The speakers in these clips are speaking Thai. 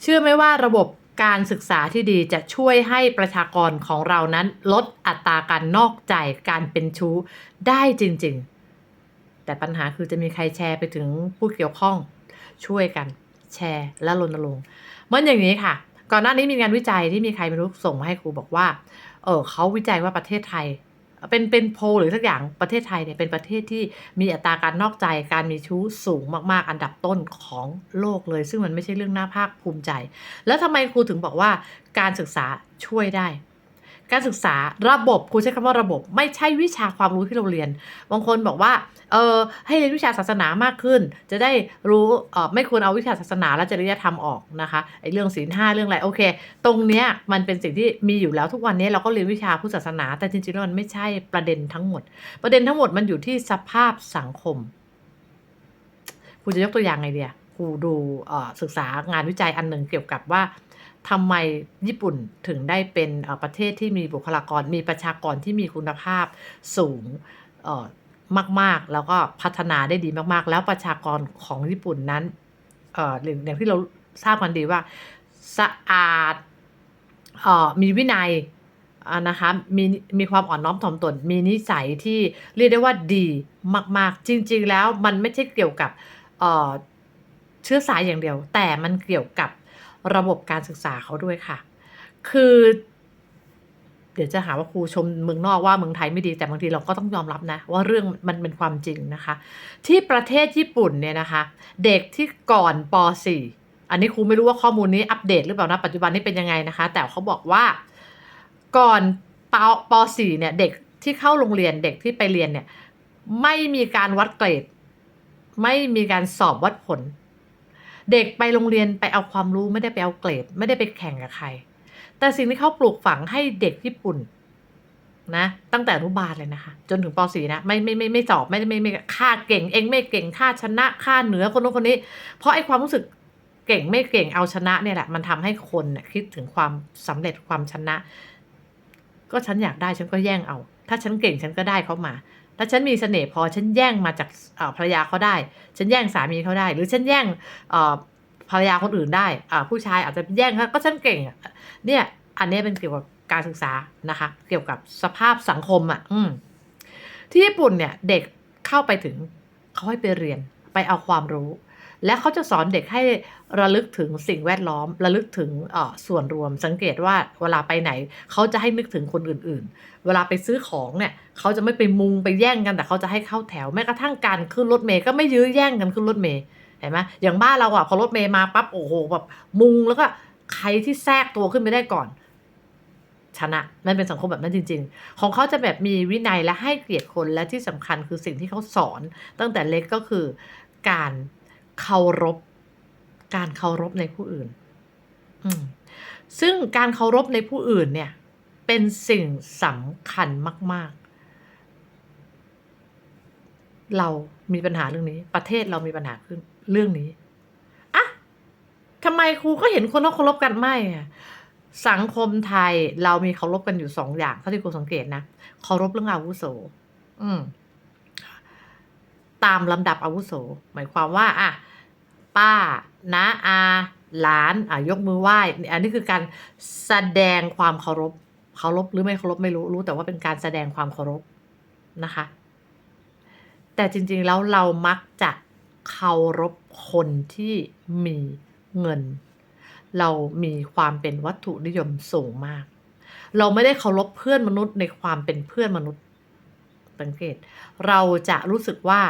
เชื่อไหมว่าระบบการศึกษาที่ดีจะช่วยให้ประชากรของเรานั้นลดอัตราการนอกใจการเป็นชู้ได้จริง ๆ แต่ปัญหาคือจะมีใครแชร์ไปถึงผู้เกี่ยวข้องช่วยกันแชร์และรณรงค์เมื่อนอย่างนี้ค่ะ ก่อนหน้านี้มีงานวิจัยที่มีใครไม่รู้ส่งมาให้ครูบอกว่า เออเขาวิจัยว่าประเทศไทย เป็นเป็นโพหรือสักอย่างประเทศไทยเนี่ยเป็นประเทศที่มีอัตราการนอกใจการมีชู้สูงมากๆ อันดับต้นของโลกเลย ซึ่งมันไม่ใช่เรื่องน่าภาคภูมิใจ แล้วทำไมครูถึงบอกว่าการศึกษาช่วยได้ การศึกษาระบบครูใช้คำว่าระบบ ไม่ใช่วิชาความรู้ที่เราเรียน บางคนบอกว่าเออให้เรียนวิชาศาสนามากขึ้น จะได้รู้เออไม่ควรเอาวิชาศาสนาและจริยธรรมออกนะคะไอ้เรื่องศีลห้าเรื่องอะไรโอเค ตรงเนี้ยมันเป็นสิ่งที่มีอยู่แล้วทุกวันนี้เราก็เรียนวิชาพุทธศาสนา แต่จริงๆแล้วมันไม่ใช่ประเด็นทั้งหมด ประเด็นทั้งหมดมันอยู่ที่สภาพสังคมครูจะยกตัวอย่างไงเดีย ครูดูศึกษางานวิจัยอันหนึ่งเกี่ยวกับว่าทำไมญี่ปุ่นถึงได้เป็นประเทศที่มีบุคลากรมีประชากรที่มีคุณภาพสูงมาก ๆ แล้วก็พัฒนาได้ดีมาก ๆ แล้วประชากรของญี่ปุ่นนั้นอย่างที่เราทราบกันดีว่าสะอาดออมีวินัยนะคะมีมีความอ่อนน้อมถ่อมตน มีนิสัยที่เรียกได้ว่าดีมาก ๆ จริง ๆ แล้วมันไม่ใช่เกี่ยวกับ เชื้อสายอย่างเดียว แต่มันเกี่ยวกับระบบการศึกษาเขาด้วยค่ะ คือ เดี๋ยวจะหาว่าครูชมเมืองนอกว่าเมืองไทยไม่ดีแต่บางทีเราก็ต้องยอมรับนะ ว่าเรื่องมันเป็นความจริงนะคะ ที่ประเทศญี่ปุ่นเนี่ยนะคะ เด็กที่ก่อนป .4 อันนี้ครูไม่รู้ว่าข้อมูลนี้อัปเดตหรือเปล่านะปัจจุบันนี้เป็นยังไงนะคะ แต่เขาบอกว่าก่อนปป .4 เนี่ยเด็กที่เข้าโรงเรียนเด็กที่ไปเรียนเนี่ยไม่มีการวัดเกรด ไม่มีการสอบวัดผล เด็กไปโรงเรียนไปเอาความรู้ไม่ได้ไปเอาเกรด ไม่ได้ไปแข่งกับใคร แต่สิ่งที่เขาปลูกฝังให้เด็กญี่ปุ่นนะตั้งแต่อนุบาลเลยนะคะ จนถึงป .4 นะไม่ไม่ไม่ไม่สอบไม่ไม่ไม่ค่าเก่งเองไม่เก่งค่าชนะค่าเหนือคนโน้นคนนี้ เพราะไอ้ความรู้สึกเก่งไม่เก่งเอาชนะเนี่ยแหละมันทำให้คนนี่คิดถึงความสำเร็จความชนะ ก็ฉันอยากได้ฉันก็แย่งเอา ถ้าฉันเก่งฉันก็ได้เขามา ถ้าฉันมีเสน่ห์พอฉันแย่งมาจากเออภรรยาเขาได้ ฉันแย่งสามีเขาได้ หรือฉันแย่งเออภรรยาคนอื่นได้อ่าผู้ชายอาจจะแย่งก็ฉันเก่งเนี่ยอันนี้เป็นเกี่ยวกับการศึกษานะคะ เกี่ยวกับสภาพสังคมอะที่ญี่ปุ่นเนี่ยเด็กเข้าไปถึงเขาให้ไปเรียนไปเอาความรู้ และเขาจะสอนเด็กให้ระลึกถึงสิ่งแวดล้อม ระลึกถึงส่วนรวม สังเกตว่าเวลาไปไหน เขาจะให้นึกถึงคนอื่นๆ เวลาไปซื้อของเนี่ยเขาจะไม่ไปมุงไปแย่งกันแต่เขาจะให้เข้าแถวแม้กระทั่งการขึ้นรถเมย์ก็ไม่ยื้อแย่งกันขึ้นรถเมย์เห็นไหมอย่างบ้านเราอะพอรถเมย์มาปั๊บโอ้โหแบบมุงแล้วก็ใครที่แทรกตัวขึ้นไปได้ก่อนชนะมันเป็นสังคมแบบนั้นจริง ๆ ของเขาจะแบบมีวินัยและให้เกียรติคนและที่สำคัญคือสิ่งที่เขาสอน ตั้งแต่เล็กก็คือการ เคารพ การเคารพในผู้อื่น ซึ่งการเคารพในผู้อื่นเนี่ย เป็นสิ่งสำคัญมาก ๆ เรามีปัญหาเรื่องนี้ ประเทศเรามีปัญหาขึ้นเรื่องนี้อะทำไมครูก็เห็นคนเขาเคารพกันไม่อะสังคมไทยเรามีเคารพกันอยู่สองอย่างเท่าที่ครูสังเกตนะเคารพเรื่องอาวุโส อืม ตามลำดับอาวุโส หมายความว่าอะป้าน้าอาหลานอะยกมือไหว้อันนี้คือการแสดงความเคารพเคารพหรือไม่เคารพไม่รู้รู้แต่ว่าเป็นการแสดงความเคารพนะคะ แต่จริงๆแล้วเรามักจะเคารพคนที่มีเงิน เรามีความเป็นวัตถุนิยมสูงมาก เราไม่ได้เคารพเพื่อนมนุษย์ในความเป็นเพื่อนมนุษย์สังเกต เราจะรู้สึกว่า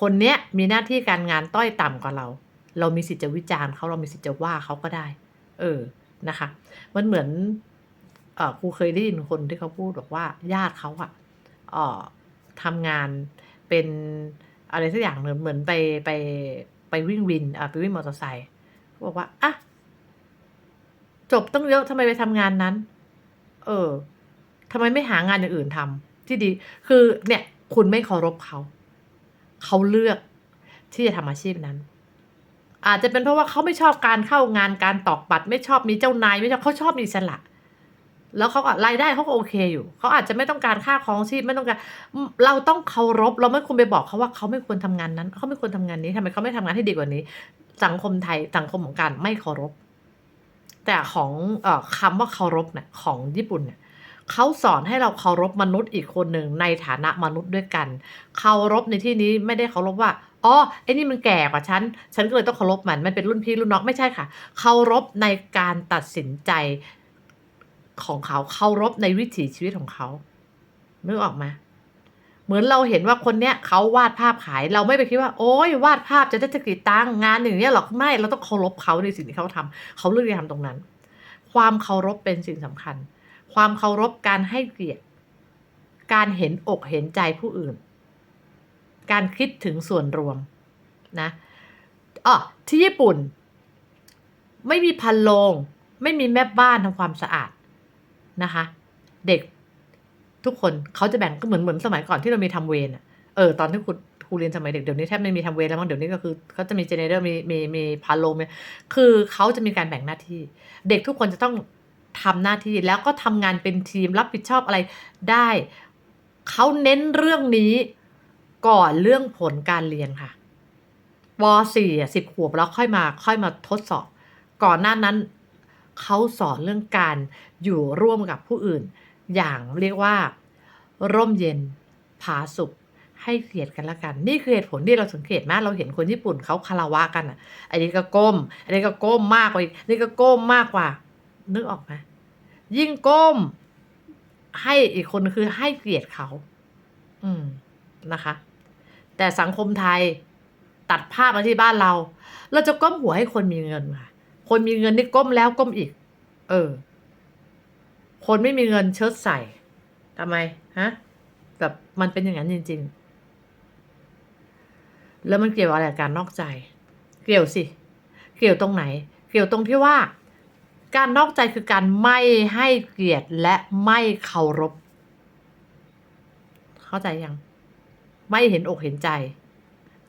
คนเนี้ยมีหน้าที่การงานต้อยต่ำกว่าเรา เรามีสิทธิ์จะวิจารณ์เขาเรามีสิทธิ์จะว่าเขาก็ได้ เออนะคะ มันเหมือนเอ่อครูเคยได้ยินคนที่เขาพูดบอกว่าญาติเขาอะออทำงานเป็นอะไรสักอย่างเหนึ่งเหมือนไปไปไปวิ่งวินอะไปวิ่งมอเตอร์ไซค์บอกว่าอะจบต้องเยอะทำไมไปทำงานนั้น เออทำไมไม่หางานอย่างอื่นทำที่ดี คือเนี่ย คุณไม่เคารพเขา เขาเลือกที่จะทำอาชีพนั้น อาจจะเป็นเพราะว่าเขาไม่ชอบการเข้างานการตอกบัตร ไม่ชอบมีเจ้านายไม่ชอบเขาชอบมีสระแล้วเขาก็รายได้เขาก็โอเคอยู่ เขาอาจจะไม่ต้องการค่าครองชีพไม่ต้องการ เราต้องเคารพเราไม่ควรไปบอกเขาว่าเขาไม่ควรทำงานนั้น เขาไม่ควรทำงานนี้ทำไมเขาไม่ทำงานให้ดีกว่านี้ สังคมไทยสังคมของการไม่เคารพ แต่ของอ่อคำว่าเคารพเนี่ยของญี่ปุ่นเนี่ย เขาสอนให้เราเคารพมนุษย์อีกคนหนึ่งในฐานะมนุษย์ด้วยกัน เคารพในที่นี้ไม่ได้เคารพว่าอ๋อไอ้นี่มันแก่กว่าฉัน ฉันก็เลยต้องเคารพมัน มันเป็นรุ่นพี่รุ่นน้องไม่ใช่ค่ะ เคารพในการตัดสินใจของเขา เคารพในวิถีชีวิตของเขานึกออกไหมเหมือนเราเห็นว่าคนเนี้ยเขาวาดภาพขาย เราไม่ไปคิดว่า โอ้ยวาดภาพจะได้จะกี่ตังค์งานอย่างเนี้ยหรอกไม่เราต้องเคารพเขาในสิ่งที่เขาทำเขาเลือกที่จะทำตรงนั้น ความเคารพเป็นสิ่งสำคัญ ความเคารพการให้เกียรติ การเห็นอกเห็นใจผู้อื่น การคิดถึงส่วนรวมนะอ๋อที่ญี่ปุ่น ไม่มีพันโลง ไม่มีแม่บ้านทำความสะอาดนะคะ เด็กทุกคนเขาจะแบ่งก็เหมือนเหมือนสมัยก่อนที่เรามีทำเวรอะเออตอนที่คุณครูเรียนสมัยเด็กเดี๋ยวนี้แทบไม่มีทำเวรแล้วมั้งเดี๋ยวนี้ก็คือเขาจะมีเจเนเรอร์มีมีมีพันโลงมีคือเขาจะมีการแบ่งหน้าที่ เด็กทุกคนจะต้อง ทำหน้าที่แล้วก็ทำงานเป็นทีมรับผิดชอบอะไรได้ เขาเน้นเรื่องนี้ก่อนเรื่องผลการเรียนค่ะป .4 อ่สิบขวบแล้วค่อยมาค่อยมาทดสอบ ก่อนหน้านั้นเขาสอนเรื่องการอยู่ร่วมกับผู้อื่น อย่างเรียกว่า ร่มเย็น ผาสุขให้เกียรติกันละกัน นี่คือเหตุผลที่เราสังเกตมากเราเห็นคนญี่ปุ่นเขาคารวะกันอะอันนี้ก็ก้ม อันนี้ก็ก้มมากกว่าอันนี้ก็ก้มมากกว่า นึกออกไหมยิ่งก้ม ให้อีกคนคือให้เกียรติเขา อืมนะคะ แต่สังคมไทยตัดภาพมาที่บ้านเรา เราจะก้มหัวให้คนมีเงินค่ะ คนมีเงินนี่ก้มแล้วก้มอีก เออ คนไม่มีเงินเชิดใส่ทำไมฮะแบบมันเป็นอย่างนั้นจริง ๆ แล้วมันเกี่ยวอะไรกับการนอกใจ เกี่ยวสิ เกี่ยวตรงไหน เกี่ยวตรงที่ว่า การนอกใจคือการไม่ให้เกียรติและไม่เคารพ เข้าใจยัง ไม่เห็นอกเห็นใจ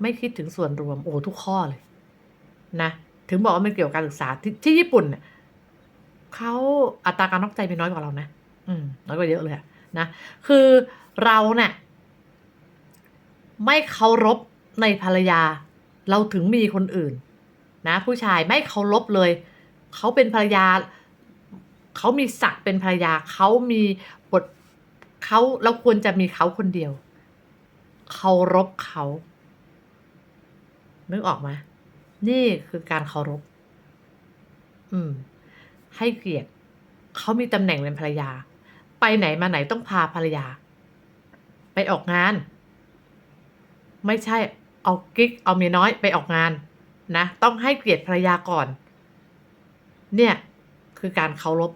ไม่คิดถึงส่วนรวม โอ้ทุกข้อเลย นะ ถึงบอกว่ามันเกี่ยวกับการศึกษาที่ที่ญี่ปุ่นเนี่ยเขาอัตราการนอกใจมีน้อยกว่าเรานะ อืม น้อยกว่าเยอะเลยนะ คือเราเนี่ยไม่เคารพในภรรยา เราถึงมีคนอื่น นะ ผู้ชายไม่เคารพเลย เขาเป็นภรรยา เขามีศักดิ์เป็นภรรยา เขามีบทเขาเราควรจะมีเขาคนเดียวเคารพเขานึกออกไหมนี่คือการเคารพ อืม ให้เกียรติเขามีตำแหน่งเป็นภรรยา ไปไหนมาไหนต้องพาภรรยา ไปออกงาน ไม่ใช่เอากิ๊กเอาเมียน้อยไปออกงานนะ ต้องให้เกียรติภรรยาก่อน เนี่ยคือการเคารพ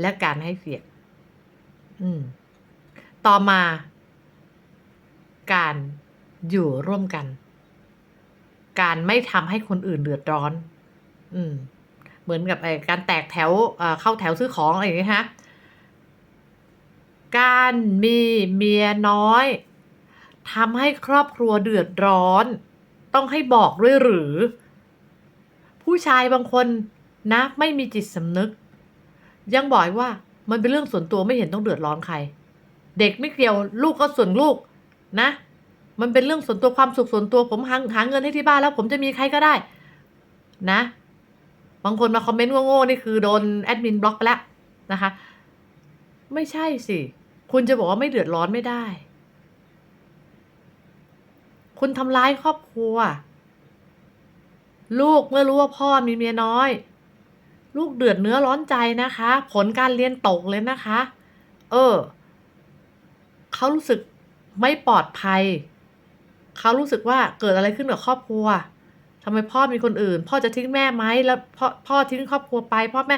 และการให้เกียรติอืม ต่อมา การอยู่ร่วมกัน การไม่ทำให้คนอื่นเดือดร้อน อืม เหมือนกับไอ้การแตกแถวเข้าแถวซื้อของอะไรอย่างเงี้ฮะ การมีเมียน้อยทำให้ครอบครัวเดือดร้อน ต้องให้บอกด้วยหรือ ผู้ชายบางคน นะไม่มีจิตสำนึก ยังบอกว่ามันเป็นเรื่องส่วนตัวไม่เห็นต้องเดือดร้อนใคร เด็กไม่เกี่ยวลูกก็ส่วนลูกนะ มันเป็นเรื่องส่วนตัวความสุขส่วนตัวผมหาหาเงินให้ที่บ้านแล้ว ผมจะมีใครก็ได้ นะ บางคนมาคอมเมนต์โง่ๆนี่คือโดนแอดมินบล็อกไปแล้วนะคะ ไม่ใช่สิ คุณจะบอกว่าไม่เดือดร้อนไม่ได้ คุณทำร้ายครอบครัว ลูกเมื่อรู้ว่าพ่อมีเมียน้อย ลูกเดือดเนื้อร้อนใจนะคะ ผลการเรียนตกเลยนะคะ เออ เขารู้สึกไม่ปลอดภัย เขารู้สึกว่าเกิดอะไรขึ้นกับครอบครัวทำไมพ่อมีคนอื่น พ่อจะทิ้งแม่ไหมแล้วพ่อพ่อทิ้งครอบครัวไปพ่อแม่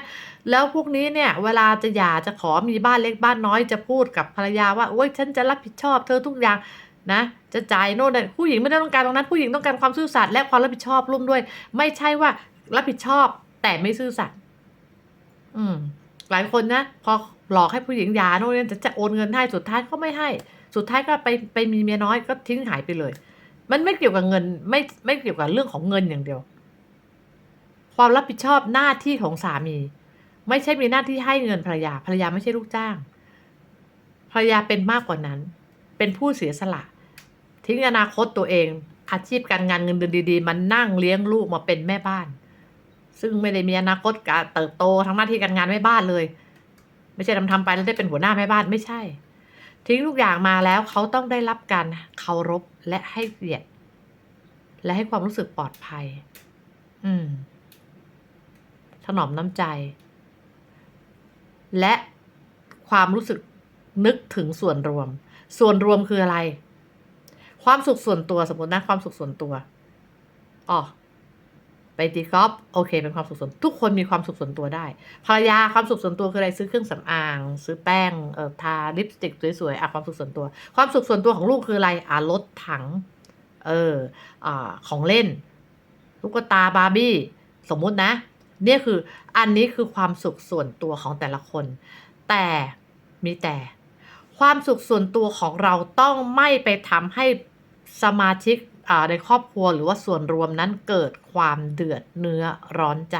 แล้วพวกนี้เนี่ย เวลาจะหย่าจะขอมีบ้านเล็กบ้านน้อยจะพูดกับภรรยาว่าโอ้ยฉันจะรับผิดชอบเธอทุกอย่างนะจะจ่ายโน่นนั่นผู้หญิงไม่ได้ต้องการตรงนั้นผู้หญิงต้องการความซื่อสัตย์และความรับผิดชอบร่วมด้วย ไม่ใช่ว่ารับผิดชอบ แต่ไม่ซื่อสัตย์อืม หลายคนนะพอหลอกให้ผู้หญิงยาโน่นนี่จะจะโอนเงินให้สุดท้ายก็ไม่ให้ สุดท้ายก็ไปไปมีเมียน้อยก็ทิ้งหายไปเลย มันไม่เกี่ยวกับเงิน ไม่ไม่เกี่ยวกับเรื่องของเงินอย่างเดียว ความรับผิดชอบหน้าที่ของสามี ไม่ใช่มีหน้าที่ให้เงินภรรยาภรรยาไม่ใช่ลูกจ้างภรรยาเป็นมากกว่านั้น เป็นผู้เสียสละ ทิ้งอนาคตตัวเอง อาชีพการงานเงินเดือนดีๆ มันนั่งเลี้ยงลูกมาเป็นแม่บ้าน ซึ่งไม่ได้มีอนาคตการเติบโตทั้งหน้าที่การงานแม่บ้านเลย ไม่ใช่ทำทำๆไปแล้วได้เป็นหัวหน้าแม่บ้านไม่ใช่ ทิ้งทุกอย่างมาแล้วเขาต้องได้รับการเคารพและให้เกียรติและให้ความรู้สึกปลอดภัย อืม ถนอมน้ำใจ และความรู้สึกนึกถึงส่วนรวม ส่วนรวมคืออะไร ความสุขส่วนตัวสมมตินะความสุขส่วนตัวอ๋อ ไปตีกอล์ฟโอเค เป็นความสุขส่วนทุกคนมีความสุขส่วนตัวได้ ภรรยาความสุขส่วนตัวคืออะไรซื้อเครื่องสำอาง ซื้อแป้งเอ่อทาลิปสติกสวยๆอะความสุขส่วนตัว ความสุขส่วนตัวของลูกคืออะไรอะรถถังเอออ่าของเล่นลูกตาบาร์บี้สมมุตินะเนี่ยคืออันนี้คือความสุขส่วนตัวของแต่ละคน แต่มีแต่ ความสุขส่วนตัวของเราต้องไม่ไปทำให้สมาชิก ในครอบครัวหรือว่าส่วนรวมนั้นเกิดความเดือดเนื้อร้อนใจ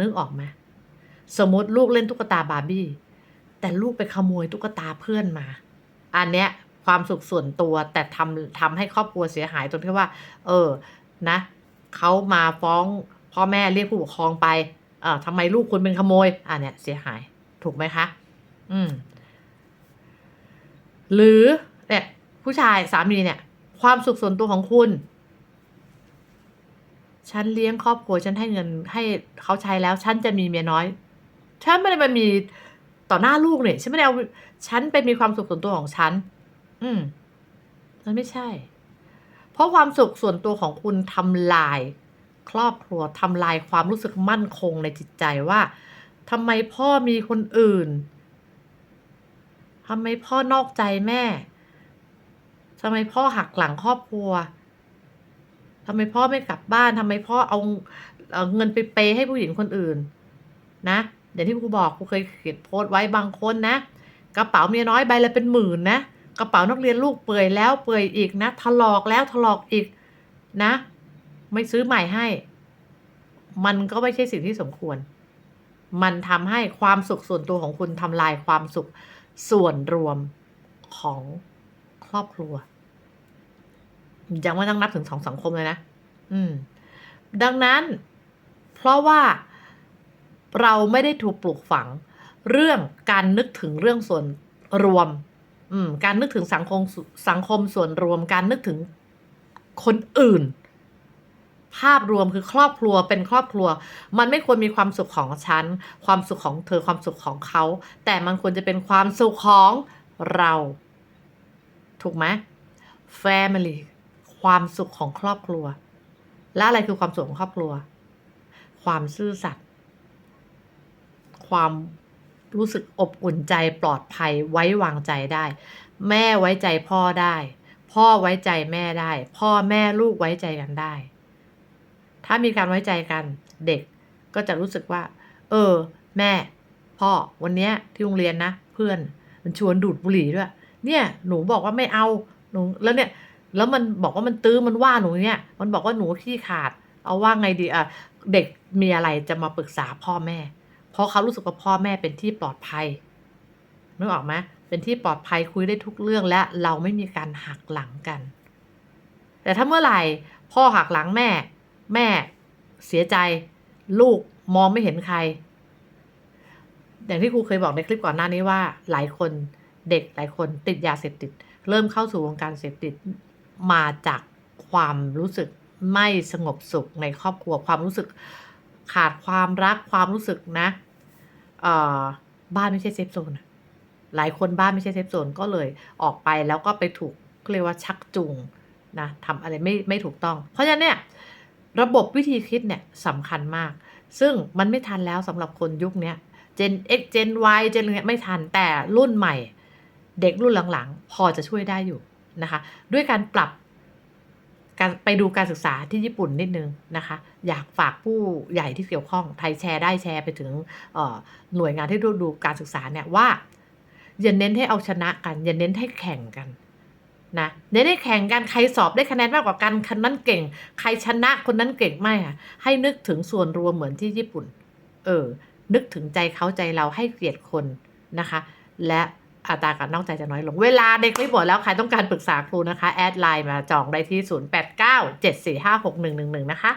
นึกออกไหมสมมติลูกเล่นตุ๊กตาบาร์บี้ แต่ลูกไปขโมยตุ๊กตาเพื่อนมา อันเนี้ยความสุขส่วนตัวแต่ทำทำให้ครอบครัวเสียหายตรงที่ว่า เออนะเขามาฟ้องพ่อแม่เรียกผู้ปกครองไป เอ่อทำไมลูกคุณเป็นขโมยอ่าเนี่ยเสียหายถูกไหมคะ อืม หรือเนี่ยผู้ชายสามีเนี่ย ความสุขส่วนตัวของคุณ ฉันเลี้ยงครอบครัวฉันให้เงินให้เขาใช้แล้ว ฉันจะมีเมียน้อย ฉันไม่ได้มามีต่อหน้าลูกเนี่ยฉันไม่ได้เอาฉันไปมีความสุขส่วนตัวของฉัน อืมมันไม่ใช่ เพราะความสุขส่วนตัวของคุณทำลาย ครอบครัวทำลายความรู้สึกมั่นคงในจิตใจว่าทำไมพ่อมีคนอื่นทำไมพ่อนอกใจแม่ ทำไมพ่อหักหลังครอบครัวทำไมพ่อไม่กลับบ้านทำไมพ่อเอาเอาเงินไปเปย์ให้ผู้หญิงคนอื่น นะอย่างที่ครูบอกครูเคยเขียนโพสต์ไว้บางคนนะ กระเป๋าเมียน้อยใบละเป็นหมื่นนะกระเป๋านักเรียนลูกเปื่อยแล้วเปื่อยอีกนะถลอกแล้วถลอกอีกนะ ไม่ซื้อใหม่ให้ มันก็ไม่ใช่สิ่งที่สมควร มันทำให้ความสุขส่วนตัวของคุณทำลายความสุขส่วนรวมของครอบครัว ยังไม่ต้องนับถึงสองสังคมเลยนะ อืม ดังนั้น เพราะว่าเราไม่ได้ถูกปลูกฝัง เรื่องการนึกถึงเรื่องส่วนรวม อืม การนึกถึงสังคมสังคมส่วนรวม การนึกถึงคนอื่น ภาพรวมคือครอบครัวเป็นครอบครัว มันไม่ควรมีความสุขของฉัน ความสุขของเธอความสุขของเขา แต่มันควรจะเป็นความสุขของเรา ถูกไหม family ความสุขของครอบครัว และอะไรคือความสุขของครอบครัว ความซื่อสัตย์ความรู้สึกอบอุ่นใจปลอดภัยไว้วางใจได้ แม่ไว้ใจพ่อได้ พ่อไว้ใจแม่ได้ พ่อแม่ลูกไว้ใจกันได้ ถ้ามีการไว้ใจกันเด็กก็จะรู้สึกว่า เออ แม่ พ่อวันเนี้ยที่โรงเรียนนะ เพื่อนมันชวนดูดบุหรี่ด้วย เนี่ยหนูบอกว่าไม่เอาหนูแล้วเนี่ย แล้วมันบอกว่ามันตื้อมันว่าหนูเนี่ย มันบอกว่าหนูขี้ขาด เอาว่าไงดีอะเด็กมีอะไรจะมาปรึกษาพ่อแม่ เพราะเขารู้สึกว่าพ่อแม่เป็นที่ปลอดภัยนึกออกไหมเป็นที่ปลอดภัยคุยได้ทุกเรื่องและเราไม่มีการหักหลังกัน แต่ถ้าเมื่อไหร่พ่อหักหลังแม่ แม่เสียใจ ลูกมองไม่เห็นใคร อย่างที่ครูเคยบอกในคลิปก่อนหน้านี้ว่า หลายคนเด็กหลายคนติดยาเสพติด เริ่มเข้าสู่วงการเสพติด มาจากความรู้สึกไม่สงบสุขในครอบครัวความรู้สึกขาดความรักความรู้สึกนะเออบ้านไม่ใช่เซฟโซนหลายคนบ้านไม่ใช่เซฟโซนก็เลยออกไปแล้วก็ไปถูกเรียกว่าชักจูงนะทำอะไรไม่ไม่ถูกต้อง เพราะฉะนั้นเนี่ยระบบวิธีคิดเนี่ยสำคัญมาก ซึ่งมันไม่ทันแล้วสำหรับคนยุคนี้ย Gen X Gen Y Gen อะไรเงี้ยไม่ทันแต่รุ่นใหม่ เด็กรุ่นหลังๆ พอจะช่วยได้อยู่ นะคะ ด้วยการปรับการไปดูการศึกษาที่ญี่ปุ่นนิดนึงนะคะ อยากฝากผู้ใหญ่ที่เกี่ยวข้องไทยแชร์ได้แชร์ไปถึงหน่วยงานที่ดูดูการศึกษาเนี่ยว่าอย่าเน้นให้เอาชนะกันอย่าเน้นให้แข่งกันนะเน้นให้แข่งกันใครสอบได้คะแนนมากกว่ากันคนนั้นเก่ง ใครชนะคนนั้นเก่งไม่ค่ะให้นึกถึงส่วนรวมเหมือนที่ญี่ปุ่น เออ นึกถึงใจเขาใจเราให้เกียรติคนนะคะ และ อัตราการนอกใจจะน้อยลง เวลาในคลิปหมดแล้วใครต้องการปรึกษาครูนะคะ แอดไลน์มาจองได้ที่ 0897456111 นะคะ